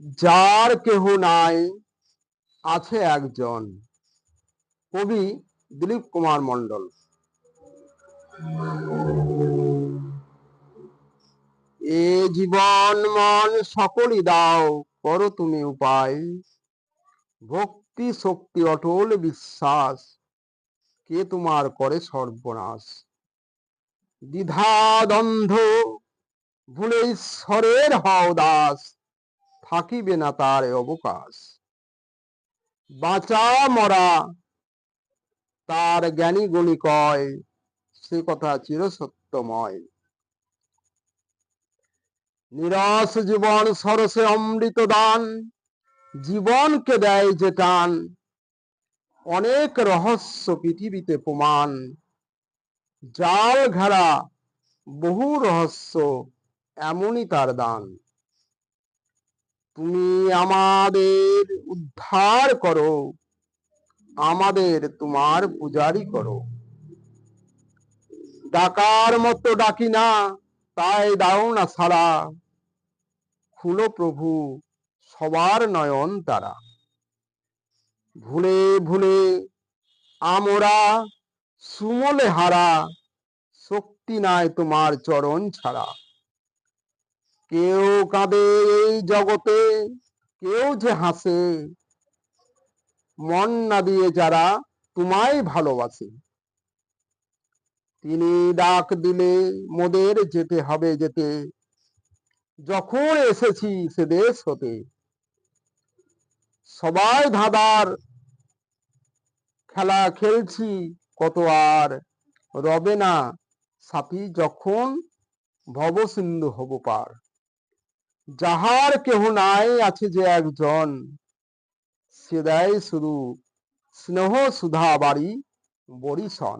যার কেহ নাই, আছে একজন। কবি দিলীপ কুমার মন্ডল এ জীবন মন সকলই দাও, করো তুমি উপায়। ভক্তি, শক্তি, অটল বিশ্বাস, কে তোমার করে সর্বনাশ? দ্বিধা, দ্বন্দ্ব, ভুলে ঈশ্বরের হও দাস। থাকিবে না তার অবকাশ। বাঁচা মরা, তার জ্ঞানী গুণী কয়, সে কথা চিরসত্যময়। নিরস জীবন সরসে অমৃত দান, জীবনকে দেয় যে টান, অনেক রহস্য পৃথিবীতে প্রমাণ। জাল ঘেরা বহু রহস্য, এমনই তার দান। তুমি আমাদের উদ্ধার করো। আমাদের তোমার পূজারি করো। ডাকার মতো ডাকি না, তাই দাও না সারা খুলো প্রভু, সবার নয়ন তারা। ভুলে ভুলে আমরা সুমলে হারা, শক্তি নাই তোমার চরণ ছাড়া। কেউ কাঁদে এই জগতে, কেউ যে হাসে। মন না দিয়ে যারা তোমায় ভালোবাসে। তিনি ডাক দিলে মোদের যেতে হবে যেতে। যখন এসেছি সে দেশ হতে। সবাই ধাঁধার খেলা খেলছি, কত আর রবে না সাথী যখন ভবসিন্ধু হব পার। যাহার কেহ নাই আছে যে একজন সে দেয় শুধু স্নেহ সুধা বাড়ি বরিশন